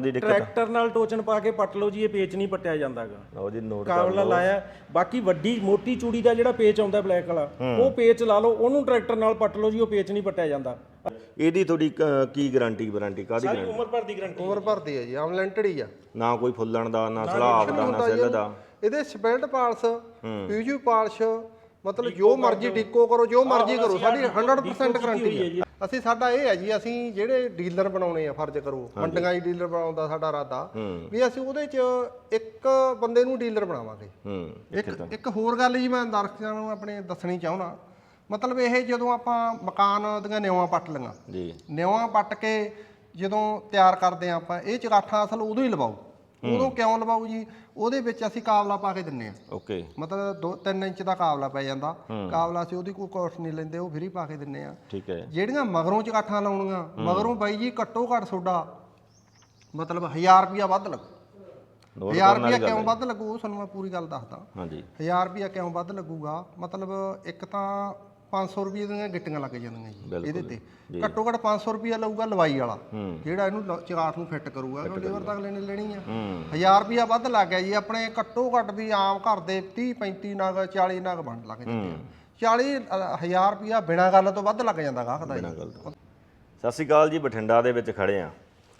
ਦੀ ਦਿੱਕਤ ਟਰੈਕਟਰ ਨਾਲ ਟੋਚਨ ਪਾ ਕੇ ਪੱਟ ਲਓ ਜੀ ਇਹ ਪੇਚ ਨਹੀਂ ਪੱਟਿਆ ਜਾਂਦਾਗਾ। ਲਓ ਜੀ ਨੋਟ ਕਰ ਕਾਬਲਾ ਲਾਇਆ। ਬਾਕੀ ਵੱਡੀ ਮੋਟੀ ਚੂੜੀ ਦਾ ਜਿਹੜਾ ਪੇਚ ਆਉਂਦਾ ਬਲੈਕ ਵਾਲਾ ਉਹ ਪੇਚ ਲਾ ਲਓ ਉਹਨੂੰ ਟਰੈਕਟਰ ਨਾਲ ਪੱਟ ਲਓ ਜੀ ਉਹ ਪੇਚ ਨਹੀਂ ਪੱਟਿਆ ਜਾਂਦਾ। ਇਹਦੀ ਤੁਹਾਡੀ ਕ- ਕੀ ਗਾਰੰਟੀ ਵਾਰੰਟੀ ਕਾਦੀ ਸਾਰੀ ਉਮਰ ਭਰ ਦੀ ਗਰੰਟੀ ਉਮਰ ਭਰਦੀ ਹੈ ਜੀ ਅਨਲਿਮਟਿਡ ਹੀ ਆ। ਨਾ ਕੋਈ ਫੁੱਲਣ ਦਾ ਨਾ ਸਲਾਬ ਦਾ ਨਾ ਸੈੱਲ ਦਾ। ਇਹਦੇ ਸਪੈਲਟ ਪਾਲਸ ਪੀਯੂ ਪਾਲਸ਼ ਮਤਲਬ ਜੋ ਮਰਜ਼ੀ ਡਿਕੋ ਕਰੋ ਜੋ ਮਰਜ਼ੀ ਕਰੋ ਸਾਡੀ 100% ਗਾਰੰਟੀ ਹੈ ਅਸੀਂ ਸਾਡਾ ਇਹ ਹੈ ਜੀ ਅਸੀਂ ਜਿਹੜੇ ਡੀਲਰ ਬਣਾਉਣੇ ਆ ਫਰਜ਼ ਕਰੋ ਮੰਡੀਆਂ 'ਚ ਡੀਲਰ ਬਣਾਉਣ ਦਾ ਸਾਡਾ ਇਰਾਦਾ ਵੀ ਅਸੀਂ ਉਹਦੇ 'ਚ ਇੱਕ ਬੰਦੇ ਨੂੰ ਡੀਲਰ ਬਣਾਵਾਂਗੇ। ਇੱਕ ਇੱਕ ਹੋਰ ਗੱਲ ਜੀ ਮੈਂ ਦਰਸ਼ਕਾਂ ਨੂੰ ਆਪਣੇ ਦੱਸਣੀ ਚਾਹੁੰਦਾ ਮਤਲਬ ਇਹ ਜਦੋਂ ਆਪਾਂ ਮਕਾਨ ਦੀਆਂ ਨਿਉਆਂ ਪੱਟ ਲਈਆਂ ਜੀ। ਨਿਉਆਂ ਪੱਟ ਕੇ ਜਦੋਂ ਤਿਆਰ ਕਰਦੇ ਆਪਾਂ ਇਹ ਚਗਾਠਾਂ ਅਸਲ ਉਦੋਂ ਹੀ ਲਵਾਓ। ਉਦੋਂ ਕਿਉਂ ਲਵਾਓ ਜੀ? ਉਹਦੇ ਵਿੱਚ ਅਸੀਂ ਕਾਬਲਾ ਪਾ ਕੇ ਦਿੰਨੇ ਆ। ਓਕੇ। ਮਤਲਬ 2-3 ਇੰਚ ਦਾ ਕਾਬਲਾ ਪੈ ਜਾਂਦਾ। ਕਾਬਲਾ ਅਸੀਂ ਉਹਦੀ ਕੋਈ ਕੋਸਟ ਨਹੀਂ ਲੈਂਦੇ ਉਹ ਫਰੀ ਪਾ ਕੇ ਦਿੰਨੇ ਆ। ਠੀਕ ਹੈ। ਜਿਹੜੀਆਂ ਮਗਰੋਂ ਚਗਾਠਾਂ ਲਾਉਣੀਆਂ ਮਗਰੋਂ ਬਾਈ ਜੀ ਘੱਟੋ ਘੱਟ ਤੁਹਾਡਾ ਮਤਲਬ 1000 ਰੁਪਿਆ ਵੱਧ ਲੱਗੂ। ਨੋਟ 1000 ਰੁਪਿਆ ਕਿਉਂ ਵੱਧ ਲੱਗੂ ਉਹ ਤੁਹਾਨੂੰ ਮੈਂ ਪੂਰੀ ਗੱਲ ਦੱਸਦਾ। ਹਾਂਜੀ। 1000 ਰੁਪਿਆ ਕਿਉਂ ਵੱਧ ਲੱਗੂਗਾ? ਮਤਲਬ ਇੱਕ ਤਾਂ 500 ਰੁਪਏ ਦੀਆਂ ਗਿੱਟੀਆਂ ਲੱਗ ਜਾਂਦੀਆਂ ਜੀ ਇਹਦੇ ਤੇ। ਘੱਟੋ ਘੱਟ 500 ਰੁਪਏ ਲਊਗਾ ਲਵਾਈ ਵਾਲਾ। ਜਿਹੜਾ ਇਹਨੂੰ ਚਗਾਠ ਨੂੰ ਫਿੱਟ ਕਰੂਗਾ ਕਿਉਂਕਿ ਲੇਬਰ ਤਾਂ ਅਗਲੇ ਨੇ ਲੈਣੀ ਆ। 1000 ਰੁਪਿਆ ਵੱਧ ਲੱਗ ਗਿਆ ਜੀ ਆਪਣੇ ਘੱਟੋ ਘੱਟ ਵੀ ਆਮ ਘਰ ਦੇ 30 35 ਨਗ 40 ਨਗ ਬਣ ਲੱਗ ਜਾਂਦੇ ਆ। 40 1000 ਰੁਪਿਆ ਬਿਨਾਂ ਗੱਲ ਤੋਂ ਵੱਧ ਲੱਗ ਜਾਂਦਾ ਗਾਹਕ ਦਾ ਜੀ। ਸਤਿ ਸ਼੍ਰੀ ਅਕਾਲ ਜੀ ਬਠਿੰਡਾ ਦੇ ਵਿੱਚ ਖੜੇ ਆ।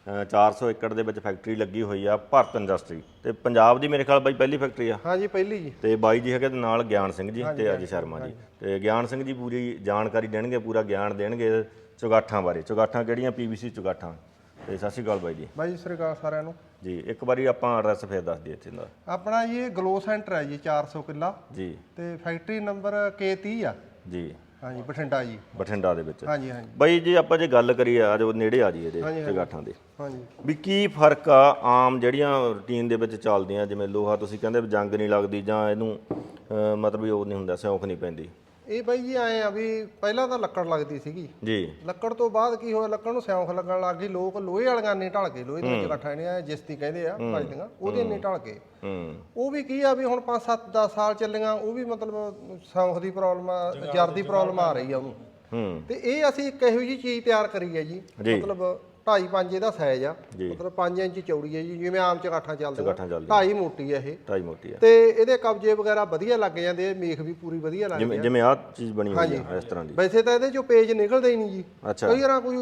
400 ਏਕੜ ਦੇ ਵਿੱਚ ਫੈਕਟਰੀ ਲੱਗੀ ਹੋਈ ਆ ਭਾਰਤ ਇੰਡਸਟਰੀ। ਤੇ ਪੰਜਾਬ ਦੀ ਮੇਰੇ ਖਿਆਲ ਬਾਈ ਪਹਿਲੀ ਫੈਕਟਰੀ ਆ। ਹਾਂਜੀ ਪਹਿਲੀ ਜੀ। ਤੇ ਬਾਈ ਜੀ ਹੈਗੇ ਤੇ ਨਾਲ ਗਿਆਨ ਸਿੰਘ ਜੀ ਤੇ ਅਜੇ ਸ਼ਰਮਾ ਜੀ। ਤੇ ਗਿਆਨ ਸਿੰਘ ਜੀ ਪੂਰੀ ਜਾਣਕਾਰੀ ਦੇਣਗੇ ਪੂਰਾ ਗਿਆਨ ਦੇਣਗੇ ਚੁਗਾਠਾਂ ਬਾਰੇ। ਚੁਗਾਠਾਂ ਕਿਹੜੀਆਂ? ਪੀਵੀਸੀ ਚੁਗਾਠਾਂ। ਤੇ ਸਤਿ ਸ਼੍ਰੀ ਅਕਾਲ ਬਾਈ ਜੀ। ਬਾਈ ਸ੍ਰੀ ਅਕਾਲ ਸਾਰਿਆਂ ਨੂੰ। ਜੀ ਇੱਕ ਵਾਰੀ ਆਪਾਂ ਐਡਰੈਸ ਫੇਰ ਦੱਸ ਦਈਏ ਇੱਥੇ ਦਾ। ਆਪਣਾ ਜੀ ਇਹ ਗਲੋ ਸੈਂਟਰ ਹੈ ਜੀ 400 ਕਿੱਲਾ। ਜੀ। ਤੇ ਫੈਕਟਰੀ ਨੰਬਰ K30 ਆ। ਜੀ। ਹਾਂਜੀ ਬਠਿੰਡਾ ਜੀ। ਬਠਿੰਡਾ ਦੇ ਵਿੱਚ। ਹਾਂਜੀ ਹਾਂਜੀ। ਬਾਈ ਜੀ ਆਪਾਂ ਜੇ ਗੱਲ ਕਰੀਏ ਆ ਜੋ ਨੇੜੇ ਆ ਜੀ ਇਹਦੇ ਚੁਗਾਠਾਂ ਦੇ। ਹਾਂਜੀ। ਵੀ ਕੀ ਫ਼ਰਕ ਆ ਆਮ ਜਿਹੜੀਆਂ ਰੂਟੀਨ ਦੇ ਵਿੱਚ ਚੱਲਦੀਆਂ ਜਿਵੇਂ ਲੋਹਾ ਤੁਸੀਂ ਕਹਿੰਦੇ ਜੰਗ ਨਹੀਂ ਲੱਗਦੀ ਜਾਂ ਇਹਨੂੰ ਮਤਲਬ ਵੀ ਉਹ ਨਹੀਂ ਹੁੰਦਾ ਸਿਉਂਕ ਨਹੀਂ ਪੈਂਦੀ। ਇਹ ਬਾਈ ਜੀ ਆਏ ਆ ਵੀ ਪਹਿਲਾਂ ਤਾਂ ਲੱਕੜ ਲੱਗਦੀ ਸੀਗੀ। ਜੀ। ਲੱਕੜ ਤੋਂ ਬਾਅਦ ਕੀ ਹੋਇਆ ਲੱਕੜ ਨੂੰ ਸਿਉਂਖ ਲੱਗਣ ਲੱਗ ਗਈ ਲੋਕ ਲੋਹੇ ਵਾਲੀਆਂ ਨੇ ਢਲ ਗਏ ਲੋਹੇ ਦੀਆਂ ਇਕੱਠਾ ਨੇ ਜਿਸਤੀ ਕਹਿੰਦੇ ਆ ਭਜਦੀਆਂ ਉਹਦੇ ਨੇ ਢਲ ਹੂੰ। ਉਹ ਵੀ ਕੀ ਆ ਵੀ ਹੁਣ 5 7 10 ਸਾਲ ਚੱਲੀਆਂ ਉਹ ਵੀ ਮਤਲਬ ਸਿਉਂਖ ਦੀ ਪ੍ਰੋਬਲਮ ਆ ਜਰ ਦੀ ਪ੍ਰੋਬਲਮ ਆ ਰਹੀ ਆ ਉਹਨੂੰ। ਹੂੰ। ਤੇ ਇਹ ਅਸੀਂ ਇੱਕ ਇਹੋ ਜੀ ਚੀਜ਼ ਤਿਆਰ ਕਰੀ ਹੈ ਜੀ। ਮਤਲਬ 2.5 5 ਇਹਦਾ ਸਾਈਜ਼ ਆ। ਜੀ। ਮਤਲਬ 5 ਇੰਚ ਚੌੜੀ ਹੈ ਜੀ ਜਿਵੇਂ ਆਮ ਚਗਾਠਾਂ ਚੁਗਾਠਾਂ ਚੱਲਦੀਆਂ। 2.5 ਮੋਟੀ ਹੈ ਇਹ। ਢਾਈ ਮੋਟੀ ਆ ਤੇ ਇਹਦੇ ਕਬਜੇ ਵਗੈਰਾ ਵਧੀਆ ਲੱਗ ਜਾਂਦੇ ਆ ਮੇਖ ਵੀ ਪੂਰੀ ਵਧੀਆ ਲੱਗਦੀ ਜਿਵੇਂ ਜਿਵੇਂ ਆਹ ਚੀਜ਼ ਬਣੀ ਹੋਈ ਆ ਇਸ ਤਰ੍ਹਾਂ ਦੀ। ਵੈਸੇ ਤਾਂ ਇਹਦੇ ਚੋਂ ਪੇਜ ਨਿਕਲਦੇ ਹੀ ਨਹੀਂ ਜੀ। ਅੱਛਾ। ਕਈ ਵਾਰ ਕੋਈ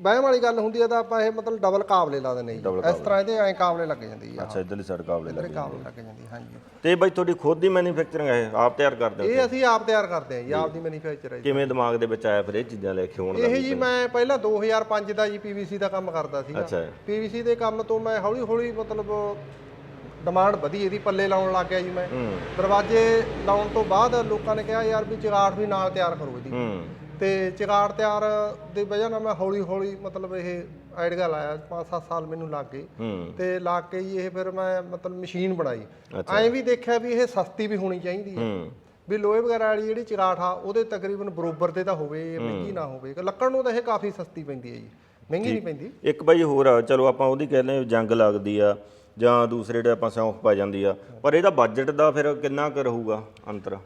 ਵਹਿਮ ਵਾਲੀ ਗੱਲ ਹੁੰਦੀ ਹੈ ਤਾਂ ਆਪਾਂ ਇਹ ਮਤਲਬ ਡਬਲ ਕਾਬਲੇ ਲਾ ਦਿੰਦੇ ਜੀ। ਇਸ ਤਰ੍ਹਾਂ ਇਹਦੇ ਐਂ ਕਾਬਲੇ ਲੱਗ ਜਾਂਦੀ ਆ ਅੱਛਾ ਇਧਰਲੀ ਸਾਈਡ ਕਾਬਲੇ ਲੱਗੇ ਕਾਬਲੇ ਲੱਗ ਜਾਂਦੀ ਹਾਂਜੀ। ਤੇ ਬਾਈ ਤੁਹਾਡੀ ਖੁਦ ਦੀ ਮੈਨੂਫੈਕਚਰਿੰਗ ਹੈ? ਆਪ ਤਿਆਰ ਕਰਦੇ ਹੋ ਇਹ ਅਸੀਂ ਆਪ ਤਿਆਰ ਕਰਦੇ ਹਾਂ ਜੀ ਆਪ ਦੀ ਮੈਨੂਫੈਕਚਰ ਹੈ ਜੀ। ਕਿਵੇਂ ਦਿਮਾਗ ਦੇ ਵਿੱਚ ਆਇਆ ਫਿਰ ਇਹ ਚੀਜ਼ਾਂ ਲੈ ਕੇ ਆਉਣ ਦਾ? ਇਹ ਜੀ ਮੈਂ ਪਹਿਲਾਂ 2005 ਦਾ ਜੀ ਪੀਵੀਸੀ ਦਾ ਕੰਮ ਕਰਦਾ ਸੀਗਾ। ਅੱਛਾ। ਪੀਵੀਸੀ ਦੇ ਕੰਮ ਤੋਂ ਮੈਂ ਹੌਲੀ ਹੌਲੀ ਮਤਲਬ ਡਿਮਾਂਡ ਵਧੀ ਇਹਦੀ ਪੱਲੇ ਲਾਉਣ ਲੱਗ ਗਿਆ ਜੀ ਮੈਂ। ਦਰਵਾਜ਼ੇ ਲਾਉਣ ਤੋਂ ਬਾਅਦ ਲੋਕਾਂ ਨੇ ਕਿਹਾ ਯਾਰ ਵੀ ਚਿਗਾੜ ਵੀ ਨਾਲ ਤਿਆਰ ਕਰੋ ਹੂੰ। ਤੇ ਚਿਗਾੜ ਤਿਆਰ ਦੀ ਵਜ੍ਹਾ ਨਾਲ ਮੈਂ ਹੌਲੀ ਹੌਲੀ ਮਤਲਬ ਇਹ ਆਈਡੀਆ ਲਾਇਆ 5-7 ਸਾਲ ਮੈਨੂੰ ਲੱਗ ਗਏ। ਤੇ ਲਾ ਕੇ ਜੀ ਇਹ ਫਿਰ ਮੈਂ ਮਤਲਬ ਮਸ਼ੀਨ ਬਣਾਈ। ਐਂ ਵੀ ਦੇਖਿਆ ਵੀ ਇਹ ਸਸਤੀ ਵੀ ਹੋਣੀ ਚਾਹੀਦੀ ਹੈ। ਵੀ ਲੋਹੇ ਵਗੈਰਾ ਵਾਲੀ ਜਿਹੜੀ ਚਿਗਾਠ ਆ ਉਹਦੇ ਤਕਰੀਬਨ ਬਰੋਬਰ ਤੇ ਤਾਂ ਹੋਵੇ ਮਹਿੰਗੀ ਨਾ ਹੋਵੇ। ਲੱਕੜ ਨੂੰ ਤਾਂ ਇਹ ਕਾਫੀ ਸਸਤੀ ਪੈਂਦੀ ਹੈ ਜੀ। ਮਹਿੰਗੀ ਨਹੀਂ ਪੈਂਦੀ। ਇੱਕ ਬਾਈ ਹੋਰ ਆ ਚਲੋ ਆਪਾਂ ਉਹਦੀ ਕਹਿੰਦੇ ਜੰਗ ਲੱਗਦੀ ਆ ਜਾਂ ਦੂਸਰੇ ਜਿਹੜੇ ਆਪਾਂ ਸਿਉਂਕ ਪਾ ਜਾਂਦੀ ਆ ਪਰ ਇਹਦਾ ਬਜਟ ਦਾ ਫਿਰ ਕਿੰਨਾ ਕੁ ਰਹੂਗਾ ਅੰਤਰ?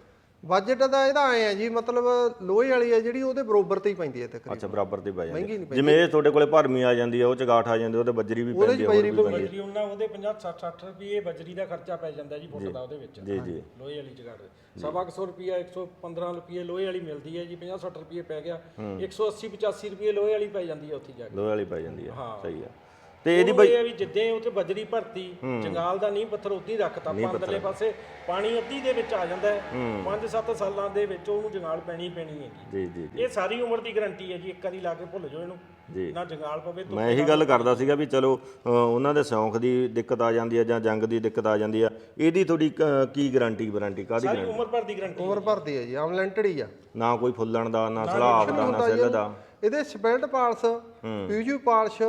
ਬਜਟ ਦਾ ਇਹਦਾ ਐ ਹੈ ਜੀ ਮਤਲਬ ਲੋਹੇ ਵਾਲੀ ਹੈ ਜਿਹੜੀ ਉਹਦੇ ਬਰੋਬਰ ਤੇ ਹੀ ਪੈਂਦੀ ਹੈ ਤਕਰੀਬਨ ਅੱਛਾ ਬਰਾਬਰ ਤੇ ਪੈ ਜਾਂਦੀ ਮਹਿੰਗੀ ਨਹੀਂ ਜਿਵੇਂ ਇਹ ਤੁਹਾਡੇ ਕੋਲੇ ਭਰਮੀ ਆ ਜਾਂਦੀ ਆ ਉਹ ਚਗਾਠ ਆ ਜਾਂਦੀ ਉਹਦੇ ਬੱਜਰੀ ਵੀ ਪੈਂਦੀ ਆ ਹੋਰ ਵੀ ਪੈਂਦੀ ਬਜਰੀ ਉਹਨਾਂ ਉਹਦੇ 50 60 60 ਰੁਪਏ ਬਜਰੀ ਦਾ ਖਰਚਾ ਪੈ ਜਾਂਦਾ ਜੀ ਫੁੱਟ ਦਾ ਉਹਦੇ ਵਿੱਚ। ਜੀ ਜੀ। ਲੋਹੇ ਵਾਲੀ ਜਗਾੜ ਸਵਾ ਕੁ ਸੌ ਰੁਪਿਆ 115 ਰੁਪਏ ਲੋਹੇ ਵਾਲੀ ਮਿਲਦੀ ਹੈ ਜੀ 50 60 ਰੁਪਏ ਪੈ ਗਿਆ। 180 85 ਰੁਪਏ ਲੋਹੇ ਵਾਲੀ ਪੈ ਜਾਂਦੀ ਹੈ ਉੱਥੇ ਜਾ ਕੇ। ਲੋਹੇ ਵਾਲੀ ਪੈ ਜਾਂਦੀ ਆ ਸਹੀ ਆ। ਤੇ ਇਹਦੀ ਬਈ ਇਹ ਆ ਵੀ ਜਿੱਦੇ ਉੱਥੇ ਬਜਰੀ ਭਰਤੀ ਜੰਗਾਲ ਦਾ ਨਹੀਂ ਪੱਥਰ ਉੱਤੀ ਰੱਖਤਾ ਪੰਦਰਲੇ ਪਾਸੇ ਪਾਣੀ ਅੱਧੀ ਦੇ ਵਿੱਚ ਆ ਜਾਂਦਾ ਹੈ। 5-7 ਸਾਲਾਂ ਦੇ ਵਿੱਚ ਉਹਨੂੰ ਜੰਗਾਲ ਪੈਣੀ ਪੈਣੀ ਹੈ ਜੀ ਜੀ ਜੀ। ਇਹ ਸਾਰੀ ਉਮਰ ਦੀ ਗਾਰੰਟੀ ਹੈ ਜੀ ਇੱਕ ਵਾਰੀ ਲਾ ਕੇ ਭੁੱਲ ਜਾਓ ਇਹਨੂੰ। ਜੀ। ਨਾ ਜੰਗਾਲ ਪਵੇ ਤੋਂ ਮੈਂ ਇਹੀ ਗੱਲ ਕਰਦਾ ਸੀਗਾ ਵੀ ਚਲੋ ਉਹਨਾਂ ਦੇ ਸਿਉਂਕ ਦੀ ਦਿੱਕਤ ਆ ਜਾਂਦੀ ਆ ਜਾਂ ਜੰਗ ਦੀ ਦਿੱਕਤ ਆ ਜਾਂਦੀ ਆ ਇਹਦੀ ਤੁਹਾਡੀ ਕ- ਗਾਰੰਟੀ ਵਾਰੰਟੀ ਕਾਦੀ ਸਾਰੀ ਉਮਰ ਭਰ ਦੀ ਗਾਰੰਟੀ ਉਮਰ ਭਰਦੀ ਹੈ ਜੀ ਅਨਲਿਮਟਿਡ ਹੀ ਆ। ਨਾ ਕੋਈ ਫੁੱਲਣ ਦਾ ਨਾ ਸਲਾਬ ਦਾ ਨਾ ਸੈੱਲ ਦਾ। ਇਹਦੇ ਸਪੈਲਟ ਪਾਲਸ ਪੀਯੂ ਪਾਲਸ਼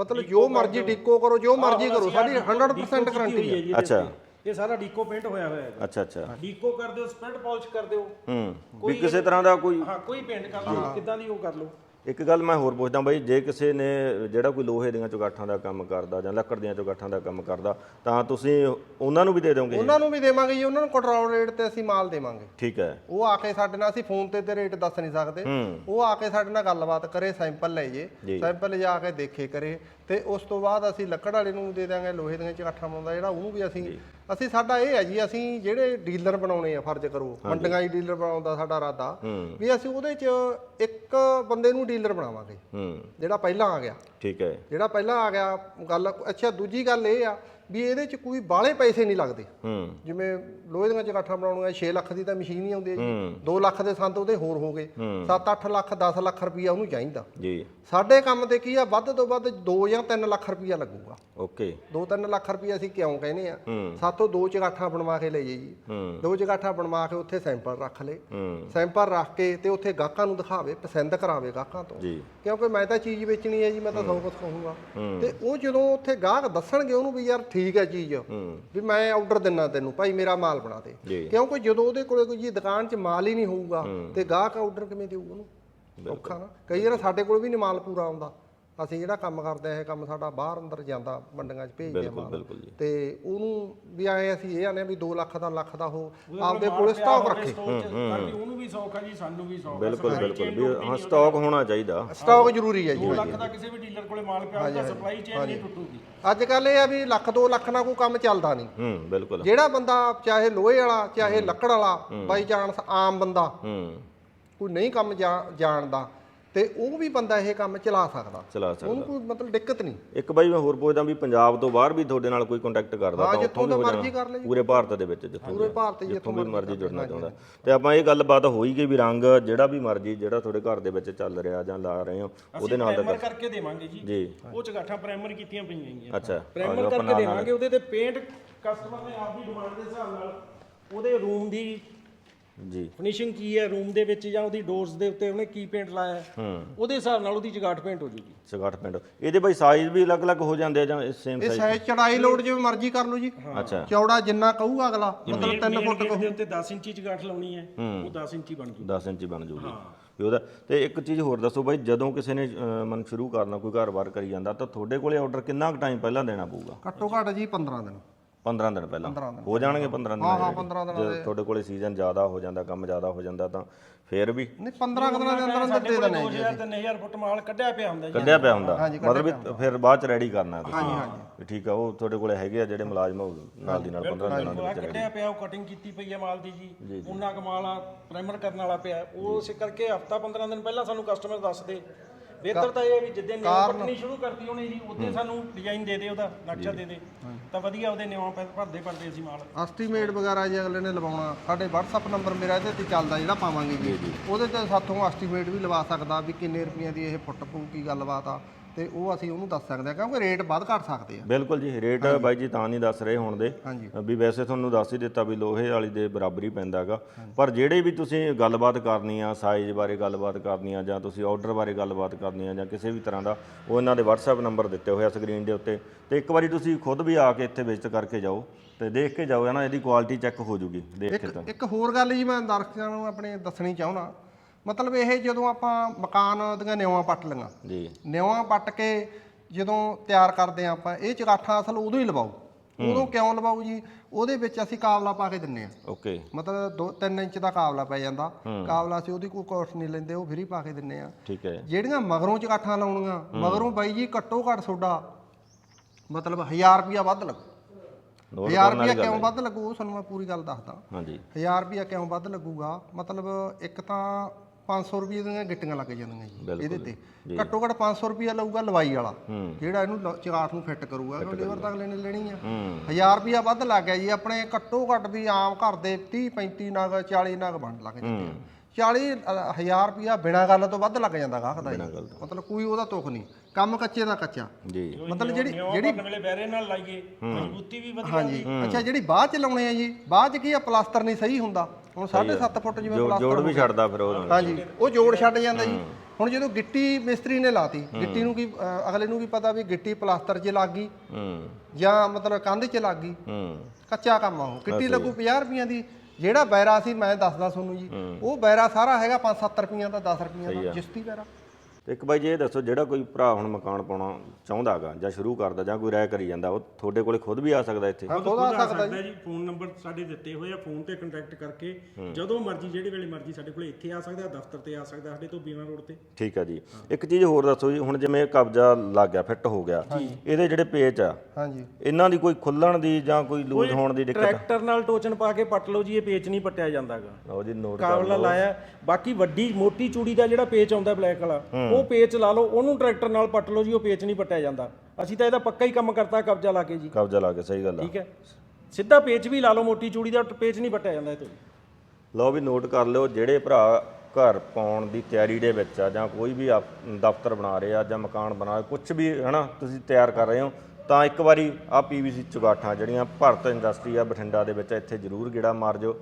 ਮਤਲਬ ਜੋ ਮਰਜ਼ੀ ਡਿਕੋ ਕਰੋ ਜੋ ਮਰਜ਼ੀ ਕਰੋ ਸਾਡੀ 100% ਗਾਰੰਟੀ ਹੈ ਅੱਛਾ। ਇਹ ਸਾਰਾ ਡੀਕੋ ਪੇਂਟ ਹੋਇਆ ਹੋਇਆ ਹੈ ਅੱਛਾ ਅੱਛਾ। ਡੀਕੋ ਕਰ ਦਿਓ ਸਪੈਂਟ ਪਾਲਿਸ਼ ਕਰ ਦਿਓ ਹੂੰ। ਵੀ ਕਿਸੇ ਤਰ੍ਹਾਂ ਦਾ ਕੋਈ ਹਾਂ ਕੋਈ ਪੇਂਟ ਕਰ ਲਓ ਕਿਦਾਂ ਦੀ ਉਹ ਕਰ ਲਓ। ਇੱਕ ਗੱਲ ਮੈਂ ਹੋਰ ਪੁੱਛਦਾ ਬਾਈ ਜੇ ਕਿਸੇ ਨੇ ਜਿਹੜਾ ਕੋਈ ਲੋਹੇ ਦੀਆਂ ਚੁਗਾਠਾਂ ਦਾ ਕੰਮ ਕਰਦਾ ਜਾਂ ਲੱਕੜ ਦੀਆਂ ਚੁਗਾਠਾਂ ਦਾ ਕੰਮ ਕਰਦਾ ਤਾਂ ਤੁਸੀਂ ਉਹਨਾਂ ਨੂੰ ਵੀ ਦੇ ਦੋਗੇ ਉਹਨਾਂ ਨੂੰ ਵੀ ਦੇਵਾਂਗੇ ਜੀ ਉਹਨਾਂ ਨੂੰ ਕੰਟਰੋਲ ਰੇਟ ਤੇ ਅਸੀਂ ਮਾਲ ਦੇਵਾਂਗੇ। ਠੀਕ ਹੈ। ਉਹ ਆ ਕੇ ਸਾਡੇ ਨਾਲ ਅਸੀਂ ਫੋਨ ਤੇ ਤੇ ਰੇਟ ਦੱਸ ਨਹੀਂ ਸਕਦੇ। ਉਹ ਆ ਕੇ ਸਾਡੇ ਨਾਲ ਗੱਲਬਾਤ ਕਰੇ ਸੈਂਪਲ ਲੈ ਜੇ। ਸੈਂਪਲ ਲਿਜਾ ਕੇ ਦੇਖੇ ਕਰੇ। ਤੇ ਉਸ ਤੋਂ ਬਾਅਦ ਅਸੀਂ ਲੱਕੜ ਵਾਲੇ ਨੂੰ ਦੇ ਦਾਂਗੇ ਲੋਹੇ ਦੀਆਂ ਚਗਾਠਾਂ ਬਣਾਉਂਦਾ ਜਿਹੜਾ ਉਹਨੂੰ ਵੀ ਅਸੀਂ ਅਸੀਂ ਸਾਡਾ ਇਹ ਹੈ ਜੀ ਅਸੀਂ ਜਿਹੜੇ ਡੀਲਰ ਬਣਾਉਣੇ ਆ ਫਰਜ਼ ਕਰੋ ਮੰਡੀਆਂ 'ਚ ਡੀਲਰ ਬਣਾਉਣ ਦਾ ਸਾਡਾ ਇਰਾਦਾ ਵੀ ਅਸੀਂ ਉਹਦੇ 'ਚ ਇੱਕ ਬੰਦੇ ਨੂੰ ਡੀਲਰ ਬਣਾਵਾਂਗੇ ਹੂੰ। ਜਿਹੜਾ ਪਹਿਲਾਂ ਆ ਗਿਆ। ਠੀਕ ਹੈ। ਜਿਹੜਾ ਪਹਿਲਾਂ ਆ ਗਿਆ ਗੱਲ ਅੱਛਾ ਦੂਜੀ ਗੱਲ ਇਹ ਆ ਵੀ ਇਹਦੇ 'ਚ ਕੋਈ ਬਾਹਲੇ ਪੈਸੇ ਨਹੀਂ ਲੱਗਦੇ। ਹੂੰ। ਜਿਵੇਂ ਲੋਹੇ ਦੀਆਂ ਚਗਾਠਾਂ ਬਣਾਉਣੀਆਂ 6 ਲੱਖ ਦੀ ਤਾਂ ਮਸ਼ੀਨ ਹੀ ਆਉਂਦੀ ਹੈ ਜੀ। ਹੂੰ। 2 ਲੱਖ ਦੇ ਸੰਦ ਉਹਦੇ ਹੋਰ ਹੋ ਗਏ। 7-8 ਲੱਖ 10 ਲੱਖ ਰੁਪਈਆ ਉਹਨੂੰ ਚਾਹੀਦਾ। ਜੀ। ਸਾਡੇ ਕੰਮ ਤੇ ਕੀ ਆ ਵੱਧ ਤੋਂ ਵੱਧ 2 ਜਾਂ 3 ਲੱਖ ਰੁਪਈਆ ਲੱਗੂਗਾ। ਓਕੇ। 2-3 ਲੱਖ ਰੁਪਈਆ ਅਸੀਂ ਕਿਉਂ ਕਹਿੰਦੇ ਆ? ਸਾਤੋਂ ਦੋ ਚਗਾਠਾਂ ਬਣਵਾ ਕੇ ਲੈ ਜੀ। ਦੋ ਚਗਾਠਾਂ ਬਣਵਾ ਕੇ ਉੱਥੇ ਸੈਂਪਲ ਰੱਖ ਲੇ ਸੈਂਪਲ ਰੱਖ ਕੇ ਤੇ ਉੱਥੇ ਗਾਹਕਾਂ ਨੂੰ ਦਿਖਾਵੇ ਪਸੰਦ ਕਰਾਵੇ ਗਾਹਕਾਂ ਤੋਂ। ਜੀ। ਕਿਉਂਕਿ ਮੈਂ ਤਾਂ ਚੀਜ਼ ਵੇਚਣੀ ਹੈ ਜੀ ਮੈਂ ਤਾਂ ਸੌ ਕੁਛ ਕਹੂੰਗਾ। ਤੇ ਉਹ ਜਦੋਂ ਉੱਥੇ ਗਾਹਕ ਦੱਸਣਗੇ ਉਹਨੂੰ ਵੀ ਯਾਰ ਠੀਕ ਹੈ ਚੀਜ਼। ਵੀ ਮੈਂ ਆਰਡਰ ਦਿੰਨਾ ਤੈਨੂੰ ਭਾਈ ਮੇਰਾ ਮਾਲ ਬਣਾ ਦੇ। ਕਿਉਂਕਿ ਜਦੋਂ ਉਹਦੇ ਕੋਲੇ ਕੋਈ ਜੀ ਦੁਕਾਨ 'ਚ ਮਾਲ ਹੀ ਨਹੀਂ ਹੋਊਗਾ ਤੇ ਗਾਹਕ ਆਰਡਰ ਕਿਵੇਂ ਦੇਊਗਾ ਉਹਨੂੰ? ਔਖਾ ਨਾ। ਕਈ ਵਾਰ ਸਾਡੇ ਕੋਲ ਵੀ ਨਹੀਂ ਮਾਲ ਪੂਰਾ ਆਉਂਦਾ। ਅਸੀਂ ਜਿਹੜਾ ਕੰਮ ਕਰਦੇ ਆ ਇਹ ਕੰਮ ਸਾਡਾ ਬਾਹਰ ਅੰਦਰ ਜਾਂਦਾ ਮੰਡੀਆਂ 'ਚ ਭੇਜਦੇ ਆ ਬਿਲਕੁਲ ਮਾਲ। ਬਿਲਕੁਲ ਜੀ। ਤੇ ਉਹਨੂੰ ਵੀ ਆਏ ਅਸੀਂ ਇਹ ਆਨੇ ਵੀ 2 ਲੱਖ ਦਾ ਲੱਖ ਦਾ ਉਹ ਆਪਦੇ ਕੋਲੇ ਸਟਾਕ ਰੱਖੇ। ਤਾਂ ਕਿ ਉਹਨੂੰ ਵੀ ਸੌਖ ਆ ਜੀ ਸਾਨੂੰ ਵੀ ਸੌਖ ਆ। ਬਿਲਕੁਲ Supply ਬਿਲਕੁਲ chain ਵੀ ਹਾਂ ਸਟਾਕ ਹੋਣਾ ਚਾਹੀਦਾ। ਸਟਾਕ ਜ਼ਰੂਰੀ ਹੈ ਜੀ 2 ਲੱਖ ਦਾ ਕਿਸੇ ਵੀ ਡੀਲਰ ਕੋਲੇ ਮਾਲ ਪਿਆ ਉਹਦਾ ਸਪਲਾਈ ਚੇਨ ਨਹੀਂ ਟੁੱਟੂਗੀ। ਅੱਜ ਕੱਲ ਇਹ ਆ ਵੀ ਲੱਖ 2 ਲੱਖ ਨਾਲ ਕੋਈ ਕੰਮ ਚੱਲਦਾ ਨਹੀਂ। ਹੂੰ ਬਿਲਕੁਲ। ਜਿਹੜਾ ਬੰਦਾ ਚਾਹੇ ਲੋਹੇ ਵਾਲਾ ਚਾਹੇ ਲੱਕੜ ਵਾਲਾ ਬਾਈ ਚਾਂਸ ਆਮ ਬੰਦਾ ਹੂੰ। ਕੋਈ ਨਹੀਂ ਕੰਮ ਜਾ- ਜਾਣਦਾ। ਤੇ ਉਹ ਵੀ ਬੰਦਾ ਇਹ ਕੰਮ ਚਲਾ ਸਕਦਾ। ਚਲਾ ਸਕਦਾ। ਉਹਨੂੰ ਕੋਈ ਮਤਲਬ ਦਿੱਕਤ ਨਹੀਂ। ਇੱਕ ਬਾਈ ਮੈਂ ਹੋਰ ਪੁੱਛਦਾ ਵੀ ਪੰਜਾਬ ਤੋਂ ਬਾਹਰ ਵੀ ਤੁਹਾਡੇ ਨਾਲ ਕੋਈ ਕੰਟੈਕਟ ਕਰਦਾ ਹਾਂ ਤਾਂ ਜਿੱਥੋਂ ਉੱਥੋਂ ਦਾ ਵੀ ਹੋ ਮਰਜ਼ੀ ਕਰ ਲੈ ਪੂਰੇ ਭਾਰਤ ਦੇ ਵਿੱਚ ਜਿੱਥੋਂ ਪੂਰੇ ਭਾਰਤ ਜਿੱਥੋਂ ਵੀ ਮਰਜ਼ੀ ਜੁੜਨਾ ਚਾਹੁੰਦਾ। ਤੇ ਆਪਾਂ ਇਹ ਗੱਲਬਾਤ ਹੋਈ ਗਈ ਵੀ ਰੰਗ ਜਿਹੜਾ ਵੀ ਮਰਜ਼ੀ ਜਿਹੜਾ ਤੁਹਾਡੇ ਘਰ ਦੇ ਵਿੱਚ ਚੱਲ ਰਿਹਾ ਜਾਂ ਲਾ ਰਹੇ ਹੋ ਉਹਦੇ ਨਾਲ ਦਾ ਪ੍ਰਾਈਮਰ ਕਰਕੇ ਦੇਵਾਂਗੇ ਜੀ। ਜੀ। ਉਹ ਚਗਾਠਾਂ ਪ੍ਰਾਈਮਰ ਕੀਤੀਆਂ ਪਈਆਂ ਹੈਗੀਆਂ ਅੱਛਾ ਪ੍ਰਾਈਮਰ ਕਰਕੇ ਦੇਵਾਂਗੇ। ਉਹਦੇ ਤੇ ਪੇਂਟ ਕਸਟਮਰ ਨੇ ਆਪਦੀ ਡਿਮਾਂਡ ਦੇ ਹਿਸਾਬ ਨਾਲ ਉਹਦੇ ਰੂਮ ਦੀ ਜੀ। ਫਿਨਿਸ਼ਿੰਗ ਕੀ ਹੈ? ਰੂਮ ਦੇ ਵਿੱਚ ਜਾਂ ਉਹਦੀ ਡੋਰਸ ਦੇ ਉੱਤੇ ਉਹਨੇ ਕੀ ਪੇਂਟ ਲਾਇਆ ਹੈ? ਹੂੰ। ਉਹਦੇ ਹਿਸਾਬ ਨਾਲ ਉਹਦੀ ਜਗਾਟ ਪੇਂਟ ਹੋ ਜੂਗੀ। 60 ਪਿੰਡ ਇਹਦੇ ਬਾਈ ਸਾਈਜ਼ ਵੀ ਅਲੱਗ-ਅਲੱਗ ਹੋ ਜਾਂਦੇ ਆ ਜਾਂ ਸੇਮ ਇਹ ਸਾਈਜ਼ ਸਾਈਜ਼ ਚੜਾਈ ਲੋਡ ਜਿਵੇਂ ਮਰਜ਼ੀ ਕਰ ਲਓ ਜੀ। ਅੱਛਾ। ਚੌੜਾ ਜਿੰਨਾ ਕਹੂਗਾ ਅਗਲਾ ਮਤਲਬ 3 Main ਫੁੱਟ gate ਦੇ ਉੱਤੇ 10 ਇੰਚੀ ਜਗਾਟ ਲਾਉਣੀ ਹੈ ਉਹ 10 ਇੰਚੀ ਬਣ ਜੂ 10 ਇੰਚੀ ਬਣ ਜੂਗੀ। ਵੀ ਉਹਦਾ ਤੇ ਇੱਕ ਚੀਜ਼ ਹੋਰ ਦੱਸੋ ਬਾਈ ਜਦੋਂ ਕਿਸੇ ਨੇ ਅਹ, ਮਨ ਸ਼ੁਰੂ ਕਰਨਾ ਕੋਈ ਘਰ-ਬਾਰ ਕਰੀ ਜਾਂਦਾ ਤਾਂ ਤੁਹਾਡੇ ਕੋਲੇ ਆਰਡਰ ਕਿੰਨਾ ਕੁ ਟਾਈਮ ਪਹਿਲਾਂ ਦੇਣਾ ਪਊਗਾ? ਘੱਟੋ ਘੱਟ ਜੀ 15 ਦਿਨ। 15 ਦਿਨ ਪਹਿਲਾਂ। ਹੋ ਜਾਣਗੇ 15 ਦਿਨ ਹਾਂ ਹਾਂ ready? 15 ਦਿਨ ਜੇ ਤੁਹਾਡੇ ਕੋਲੇ ਸੀਜ਼ਨ ਜ਼ਿਆਦਾ ਹੋ ਜਾਂਦਾ ਕੰਮ ਜ਼ਿਆਦਾ ਹੋ ਜਾਂਦਾ ਤਾਂ ਫੇਰ ਵੀ ਨਹੀਂ 15 ਦਿਨਾਂ ਦੇ ਅੰਦਰ ਅੰਦਰ ਦੇ ਦੇਣੇ ਜੀ 2000 3000 ਫੁੱਟ ਮਾਲ ਕੱਢਿਆ ਪਿਆ ਹੁੰਦਾ ਜੀ। ਕੱਢਿਆ ਪਿਆ ਹੁੰਦਾ। ਮਤਲਬ ਵੀ ਫਿਰ ਬਾਅਦ ਚ ਰੈਡੀ ਕਰਨਾ ਤੁਸੀਂ। ਹਾਂਜੀ ਹਾਂਜੀ। ਠੀਕ ਆ ਉਹ ਤੁਹਾਡੇ ਕੋਲੇ ਹੈਗੇ ਆ ਜਿਹੜੇ ਮੁਲਾਜ਼ਮ ਉਹ ਨਾਲ ਦੀ ਨਾਲ 15 ਦਿਨਾਂ ਦੇ ਵਿੱਚ ਕੱਢਿਆ ਪਿਆ ਉਹ ਕਟਿੰਗ ਕੀਤੀ ਪਈ ਹੈ ਮਾਲ ਦੀ ਜੀ। ਉਹਨਾਂ ਕਮਾਲ ਆ ਪ੍ਰਾਈਮਰ ਕਰਨ ਵਾਲਾ ਪਿਆ। ਉਹ ਇਸੇ ਕਰਕੇ ਹਫਤਾ 15 ਦਿਨ ਪਹਿਲਾਂ ਸਾਨੂੰ ਕਸਟਮਰ ਦੱਸ ਦੇ ਬਿਹਤਰ ਤਾਂ ਇਹ ਹੈ ਵੀ ਜਿੱਦੇ ਨਿਉ ਕੱਟਣੀ ਸ਼ੁਰੂ ਕਰਤੀ ਉਹਨੇ ਜੀ ਉਹਦੇ ਸਾਨੂੰ ਡਿਜ਼ਾਈਨ ਦੇ ਦੇ ਉਹਦਾ ਨਕਸ਼ਾ ਦੇ ਦੇ। ਤਾਂ ਵਧੀਆ ਉਹਦੇ ਨਿਉ ਭਰਦੇ ਭਰਦੇ ਅਸੀਂ ਮਾਲ। ਐਸਟੀਮੇਟ ਵਗੈਰਾ ਜੇ ਅਗਲੇ ਨੇ ਲਵਾਉਣਾ ਸਾਡੇ WhatsApp ਨੰਬਰ ਮੇਰਾ ਇਹਦੇ ਤੇ ਚੱਲਦਾ ਜਿਹੜਾ ਪਾਵਾਂਗੇ ਜੀ। ਉਹਦੇ ਤੇ ਸਾਥੋਂ ਐਸਟੀਮੇਟ ਵੀ ਲਵਾ ਸਕਦਾ ਵੀ ਕਿੰਨੇ ਰੁਪਈਆਂ ਦੀ ਇਹ ਫੁੱਟ ਪਊ ਕੀ ਗੱਲਬਾਤ ਆ। ਤੇ ਉਹ ਅਸੀਂ ਉਹਨੂੰ ਦੱਸ ਸਕਦੇ ਆ ਕਿਉਂਕਿ ਰੇਟ ਵੱਧ ਘੱਟ ਸਕਦੇ ਆ। ਬਿਲਕੁਲ ਜੀ ਰੇਟ ਬਾਈ ਜੀ ਤਾਂ ਨਹੀਂ ਦੱਸ ਰਹੇ ਹੁਣ ਦੇ। ਵੀ ਵੈਸੇ ਤੁਹਾਨੂੰ ਦੱਸ ਹੀ ਦਿੱਤਾ ਵੀ ਲੋਹੇ ਵਾਲੀ ਦੇ ਬਰਾਬਰ ਹੀ ਪੈਂਦਾਗਾ। ਪਰ ਜਿਹੜੇ ਵੀ ਤੁਸੀਂ ਗੱਲਬਾਤ ਕਰਨੀ ਆ ਸਾਈਜ਼ ਬਾਰੇ ਗੱਲਬਾਤ ਕਰਨੀ ਆ ਜਾਂ ਤੁਸੀਂ ਆਰਡਰ ਬਾਰੇ ਗੱਲਬਾਤ ਕਰਨੀ ਆ ਜਾਂ ਕਿਸੇ ਵੀ ਤਰ੍ਹਾਂ ਦਾ ਉਹ ਇਹਨਾਂ ਦੇ WhatsApp ਨੰਬਰ ਦਿੱਤੇ ਹੋਏ ਆ ਸਕਰੀਨ ਦੇ ਉੱਤੇ। ਤੇ ਇੱਕ ਵਾਰੀ ਤੁਸੀਂ ਖੁਦ ਵੀ ਆ ਕੇ ਇੱਥੇ ਵਿਜ਼ਿਟ ਕਰਕੇ ਜਾਓ ਤੇ ਦੇਖ ਕੇ ਜਾਓ ਨਾ ਇਹਦੀ ਕੁਆਲਿਟੀ ਚੈੱਕ ਹੋ ਜੂਗੀ। ਦੇਖ ਕੇ ਤਾਂ। ਇੱਕ ਹੋਰ ਗੱਲ ਜੀ ਮੈਂ ਦਰਸ਼ਕਾਂ ਨੂੰ ਆਪਣੇ ਦੱਸਣੀ ਚਾਹੁੰਦਾ। ਮਤਲਬ ਇਹ ਜਦੋਂ ਆਪਾਂ ਮਕਾਨ ਦੀਆਂ ਨਿਉਆਂ ਪੱਟ ਲਈਆਂ ਜੀ। ਨਿਉਆਂ ਪੱਟ ਕੇ ਜਦੋਂ ਤਿਆਰ ਕਰਦੇ ਆ ਆਪਾਂ ਇਹ ਚਗਾਠਾਂ ਅਸਲ ਉਦੋਂ ਹੀ ਲਵਾਓ। ਉਦੋਂ ਕਿਉਂ ਲਵਾਓ ਜੀ? ਉਹਦੇ ਵਿੱਚ ਅਸੀਂ ਕਾਬਲਾ ਪਾ ਕੇ ਦਿੰਨੇ ਆ ਓਕੇ। ਮਤਲਬ 2-3 ਇੰਚ ਦਾ ਕਾਬਲਾ ਪੈ ਜਾਂਦਾ। ਕਾਬਲਾ ਅਸੀਂ ਉਹਦੀ ਕੋਈ ਕੋਸਟ ਨਹੀਂ ਲੈਂਦੇ ਉਹ ਫਰੀ ਪਾ ਕੇ ਦਿੰਨੇ ਆ ਠੀਕ ਹੈ। ਜਿਹੜੀਆਂ ਮਗਰੋਂ ਚਗਾਠਾਂ ਲਾਉਣੀਆਂ ਮਗਰੋਂ ਬਾਈ ਜੀ ਘੱਟੋ ਘੱਟ ਤੁਹਾਡਾ ਮਤਲਬ 1000 ਰੁਪਿਆ ਵੱਧ ਲੱਗੂ। ਨੋਟ 1000 ਰੁਪਿਆ ਕਿਉਂ ਵੱਧ ਲੱਗੂ? ਉਹ ਤੁਹਾਨੂੰ ਮੈਂ ਪੂਰੀ ਗੱਲ ਦੱਸਦਾ। ਹਾਂਜੀ। 1000 ਰੁਪਿਆ ਕਿਉਂ ਵੱਧ ਲੱਗੂਗਾ? ਮਤਲਬ ਇੱਕ ਤਾਂ 500 ਰੁਪਏ ਦੀਆਂ ਗਿੱਟੀਆਂ ਲੱਗ ਜਾਂਦੀਆਂ ਜੀ ਇਹਦੇ ਤੇ। ਘੱਟੋ ਘੱਟ 500 ਰੁਪਿਆ ਲਊਗਾ ਲਵਾਈ ਵਾਲਾ। ਜਿਹੜਾ ਇਹਨੂੰ ਚਗਾਠ ਨੂੰ ਫਿੱਟ ਕਰੂਗਾ ਕਿਉਂਕਿ ਲੇਬਰ ਤਾਂ ਅਗਲੇ ਨੇ ਲੈਣੀ ਆ। ਹੂੰ। 1000 ਰੁਪਿਆ ਵੱਧ ਲੱਗ ਗਿਆ ਜੀ ਆਪਣੇ ਘੱਟੋ ਘੱਟ ਵੀ ਆਮ ਘਰ ਦੇ 30 35 ਨਗ 40 ਨਗ ਬਣ ਲੱਗ ਜਾਂਦੇ ਆ। 40 ਹਜ਼ਾਰ ਰੁਪਿਆ ਬਿਨਾਂ ਗੱਲ ਤੋਂ ਵੱਧ ਲੱਗ ਜਾਂਦਾ ਗਾਹਕ ਦਾ ਮਤਲਬ ਕੋਈ ਉਹਦਾ ਤੁਕ ਨਹੀਂ। ਕੰਮ ਕੱਚੇ ਦਾ ਕੱਚਾ। ਜੀ। ਮਤਲਬ ਜਿਹੜੀ ਭਰਨ ਵੇਲੇ ਬੈਰੇ ਨਾਲ ਲਾਈਏ ਮਜ਼ਬੂਤੀ ਵੀ ਵਧੀਆ ਹਾਂਜੀ। ਅੱਛਾ ਜਿਹੜੀ ਬਾਅਦ ਚ ਲਾਉਣੇ ਆ ਜੀ ਬਾਅਦ ਚ ਕੀ ਆ ਪਲਾਸਟਰ ਨਹੀਂ ਸਹੀ ਹੁੰਦਾ। ਹੁਣ 7.5 ਫੁੱਟ ਜਿਵੇਂ ਜੋ- ਪਲਾਸਟਰ ਜੋੜ ਵੀ ਛੱਡਦਾ ਫਿਰ ਉਹ ਹਾਂਜੀ ਉਹ ਜੋੜ ਛੱਡ ਜਾਂਦਾ ਜੀ। ਹੁਣ ਜਦੋਂ ਗਿੱਟੀ ਮਿਸਤਰੀ ਨੇ ਲਾਤੀ ਗਿੱਟੀ ਨੂੰ ਕੀ ਅਗਲੇ ਨੂੰ ਕੀ ਪਤਾ ਵੀ ਗਿੱਟੀ ਪਲਾਸਟਰ 'ਚ ਲੱਗ ਗਈ? ਹੂੰ। ਜਾਂ ਮਤਲਬ ਕੰਧ 'ਚ ਲੱਗ ਗਈ? ਹੂੰ। ਕੱਚਾ ਕੰਮ ਆ ਉਹ। ਗਿੱਟੀ ਲੱਗੂ 50 ਰੁਪਈਆਂ ਦੀ। ਜਿਹੜਾ ਬੈਰਾ ਸੀ ਮੈਂ ਦੱਸਦਾ ਤੁਹਾਨੂੰ ਜੀ। ਉਹ ਬੈਰਾ ਸਾਰਾ ਹੈਗਾ 5-7 ਰੁਪਈਆਂ ਦਾ 10 ਰੁਪਈਆਂ ਦਾ ਜਿਸਤੀ ਬੈਰਾ। ਇੱਕ ਬਾਈ ਜੀ ਇਹ ਦੱਸੋ ਜਿਹੜਾ ਕੋਈ ਭਰਾ ਹੁਣ ਮਕਾਨ ਪਾਉਣਾ ਚਾਹੁੰਦਾਗਾ ਜਾਂ ਸ਼ੁਰੂ ਕਰਦਾ ਜਾਂ ਕੋਈ ਰਾਇ ਕਰੀ ਜਾਂਦਾ ਉਹ ਤੁਹਾਡੇ ਕੋਲੇ ਖੁਦ ਵੀ ਆ ਸਕਦਾ ਇੱਥੇ? ਹਾਂ ਖੁਦ ਆ ਸਕਦਾ ਜੀ। ਫੋਨ ਨੰਬਰ ਸਾਡੇ ਦਿੱਤੇ ਹੋਏ ਆ ਫੋਨ ਤੇ ਕੰਟੈਕਟ ਕਰਕੇ ਜਦੋਂ ਮਰਜ਼ੀ ਜਿਹੜੇ ਵੇਲੇ ਮਰਜ਼ੀ ਸਾਡੇ ਕੋਲ ਇੱਥੇ ਆ ਸਕਦਾ ਦਫ਼ਤਰ ਤੇ ਆ ਸਕਦਾ ਸਾਡੇ ਤੋਂ ਬਿਨਾਂ ਰੋਡ ਤੇ। ਠੀਕ ਆ ਜੀ। ਇੱਕ ਚੀਜ਼ ਹੋਰ ਦੱਸੋ ਜੀ ਹੁਣ ਜਿਵੇਂ ਕਬਜ਼ਾ ਲੱਗ ਗਿਆ ਫਿੱਟ ਹੋ ਗਿਆ ਇਹਦੇ ਜਿਹੜੇ ਪੇਚ ਆ ਹਾਂਜੀ। ਇਹਨਾਂ ਦੀ ਕੋਈ ਖੁੱਲਣ ਦੀ ਜਾਂ ਕੋਈ ਲੂਜ਼ ਹੋਣ ਦੀ ਦਿੱਕਤ ਟਰੈਕਟਰ ਨਾਲ ਟੋਚਨ ਪਾ ਕੇ ਪੱਟ ਲਓ ਜੀ ਇਹ ਪੇਚ ਨਹੀਂ ਪੱਟਿਆ ਜਾਂਦਾਗਾ। ਲਓ ਜੀ ਨੋਟ ਕਰ ਕਾਬਲਾ ਲਾਇਆ। ਬਾਕੀ ਵੱਡੀ ਮੋਟੀ ਚੂੜੀ ਦਾ ਜਿਹੜਾ ਪੇਚ ਆਉਂਦਾ ਬਲੈਕ ਵਾਲਾ ਉਹ ਪੇਚ ਲਾ ਲਓ ਉਹਨੂੰ ਟਰੈਕਟਰ ਨਾਲ ਪੱਟ ਲਓ ਜੀ ਉਹ ਪੇਚ ਨਹੀਂ ਪੱਟਿਆ ਜਾਂਦਾ। ਅਸੀਂ ਤਾਂ ਇਹਦਾ ਪੱਕਾ ਹੀ ਕੰਮ ਕਰਤਾ ਕਬਜ਼ਾ ਲਾ ਕੇ ਜੀ। ਕਬਜ਼ਾ ਲਾ ਕੇ ਸਹੀ ਗੱਲ ਆ। ਠੀਕ ਹੈ। ਸਿੱਧਾ ਪੇਚ ਵੀ ਲਾ ਲਓ ਮੋਟੀ ਚੂੜੀ ਦਾ ਪੇਚ ਨਹੀਂ ਪੱਟਿਆ ਜਾਂਦਾ ਇਹ ਤੋਂ। ਲਓ ਵੀ ਨੋਟ ਕਰ ਲਿਓ ਜਿਹੜੇ ਭਰਾ ਘਰ ਪਾਉਣ ਦੀ ਤਿਆਰੀ ਦੇ ਵਿੱਚ ਆ ਜਾਂ ਕੋਈ ਵੀ ਆਪ- ਦਫ਼ਤਰ ਬਣਾ ਰਹੇ ਆ ਜਾਂ ਮਕਾਨ ਬਣਾ ਰਹੇ ਕੁਝ ਵੀ ਹਨਾ ਤੁਸੀਂ ਤਿਆਰ ਕਰ ਰਹੇ ਹੋ ਤਾਂ ਇੱਕ ਵਾਰੀ ਆ ਪੀਵੀਸੀ ਚੁਗਾਠਾਂ ਜਿਹੜੀਆਂ ਭਾਰਤ ਇੰਡਸਟਰੀ ਆ ਬਠਿੰਡਾ ਦੇ ਵਿੱਚ ਇੱਥੇ ਜ਼ਰੂਰ ਗੇੜਾ ਮਾਰ ਜਿਓ।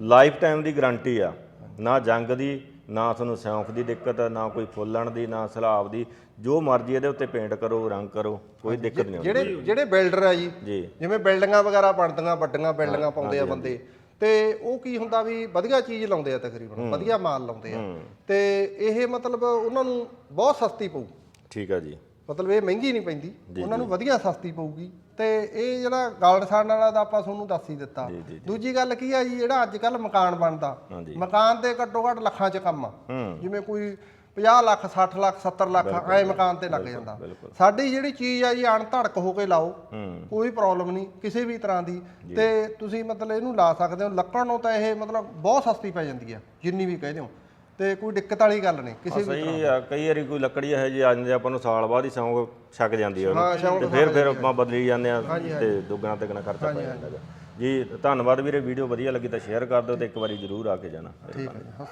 ਲਾਈਫ ਟਾਈਮ ਦੀ ਗਾਰੰਟੀ ਆ ਨਾ ਜੰਗ ਦੀ ਨਾ ਤੁਹਾਨੂੰ ਸਿਉਂਕ ਦੀ ਦਿੱਕਤ ਨਾ ਕੋਈ ਫੁੱਲਣ ਦੀ ਨਾ ਸਲਾਬ ਦੀ। ਜੋ ਮਰਜ਼ੀ ਇਹਦੇ ਉੱਤੇ ਪੇਂਟ ਕਰੋ ਰੰਗ ਕਰੋ ਕੋਈ ਦਿੱਕਤ ਨਹੀਂ ਆਉਂਦੀ। ਜਿਹੜੇ ਜਿਹੜੇ ਬਿਲਡਰ ਆ ਜੀ ਜੀ। ਜਿਵੇਂ ਬਿਲਡਿੰਗਾਂ ਵਗੈਰਾ ਬਣਦੀਆਂ ਵੱਡੀਆਂ ਬਿਲਡਿੰਗਾਂ ਪਾਉਂਦੇ ਆ ਬੰਦੇ। ਤੇ ਉਹ ਕੀ ਹੁੰਦਾ ਵੀ ਵਧੀਆ ਚੀਜ਼ ਲਾਉਂਦੇ ਆ ਤਕਰੀਬਨ ਵਧੀਆ ਮਾਲ ਲਾਉਂਦੇ ਆ। ਤੇ ਇਹ ਮਤਲਬ ਉਹਨਾਂ ਨੂੰ ਬਹੁਤ ਸਸਤੀ ਪਊ। ਠੀਕ ਆ ਜੀ। ਮਤਲਬ ਇਹ ਮਹਿੰਗੀ ਨਹੀਂ ਪੈਂਦੀ। ਉਹਨਾਂ ਨੂੰ ਵਧੀਆ ਸਸਤੀ ਪਊਗੀ। ਤੇ ਇਹ ਜਿਹੜਾ ਗਾਲਡਸਾਨ ਵਾਲਾ ਦਾ ਆਪਾਂ ਤੁਹਾਨੂੰ ਦੱਸ ਹੀ ਦਿੱਤਾ। ਦੂਜੀ ਗੱਲ ਕੀ ਆ ਜੀ ਜਿਹੜਾ ਅੱਜ ਕੱਲ ਮਕਾਨ ਬਣਦਾ ਹਾਂਜੀ। ਮਕਾਨ ਤੇ ਘੱਟੋ ਘੱਟ ਲੱਖਾਂ 'ਚ ਕੰਮ ਆ। ਹੂੰ। ਜਿਵੇਂ ਕੋਈ 50 ਲੱਖ 60 ਲੱਖ 70 ਲੱਖ ਐ ਮਕਾਨ ਤੇ ਲੱਗ ਜਾਂਦਾ। ਸਾਡੀ ਜਿਹੜੀ ਚੀਜ਼ ਆ ਜੀ ਅਣਧੜਕ ਹੋ ਕੇ ਲਾਓ ਹੂੰ। ਕੋਈ ਪ੍ਰੋਬਲਮ ਨਹੀਂ ਕਿਸੇ ਵੀ ਤਰ੍ਹਾਂ ਦੀ। ਤੇ ਤੁਸੀਂ ਮਤਲਬ ਇਹਨੂੰ ਲਾ ਸਕਦੇ ਹੋ ਲੱਕੜ ਨੂੰ ਤਾਂ ਇਹ ਮਤਲਬ ਬਹੁਤ ਸਸਤੀ ਪੈ ਜਾਂਦੀ ਆ ਜਿੰਨੀ ਵੀ ਕਹਦੇ ਹੋ ਤੇ ਕੋਈ ਦਿੱਕਤ ਵਾਲੀ ਗੱਲ ਨਹੀਂ ਕਿਸੇ ਵੀ ਸਹੀ ਆ ਕਈ ਵਾਰੀ ਕੋਈ ਲੱਕੜੀ ਇਹ ਜੀ ਆ ਜਾਂਦੀ ਆ, ਆਪਾਂ ਨੂੰ ਸਾਲ ਬਾਅਦ ਹੀ ਸੌਂਕ ਛੱਕ ਜਾਂਦੀ ਆ ਹਾਂ, ਉਹਨੂੰ ਸ਼ੌਂਕ ਤੇ ਫਿਰ ਫਿਰ ਆਪਾਂ ਬਦਲੀ ਜਾਂਦੇ ਆ ਤੇ ਦੁੱਗਣਾ ਤਿੱਗਣਾ ਖਰਚਾ ਪੈ ਜਾਂਦਾ ਗਾ। ਜੀ ਧੰਨਵਾਦ ਵੀਰੇ ਵੀਡੀਓ ਵਧੀਆ ਲੱਗੀ ਤਾਂ ਸ਼ੇਅਰ ਕਰ ਦਿਓ ਤੇ ਇੱਕ ਵਾਰੀ ਜਰੂਰ ਆ ਕੇ ਜਾਣਾ ਠੀਕ ਹੈ ਜੀ।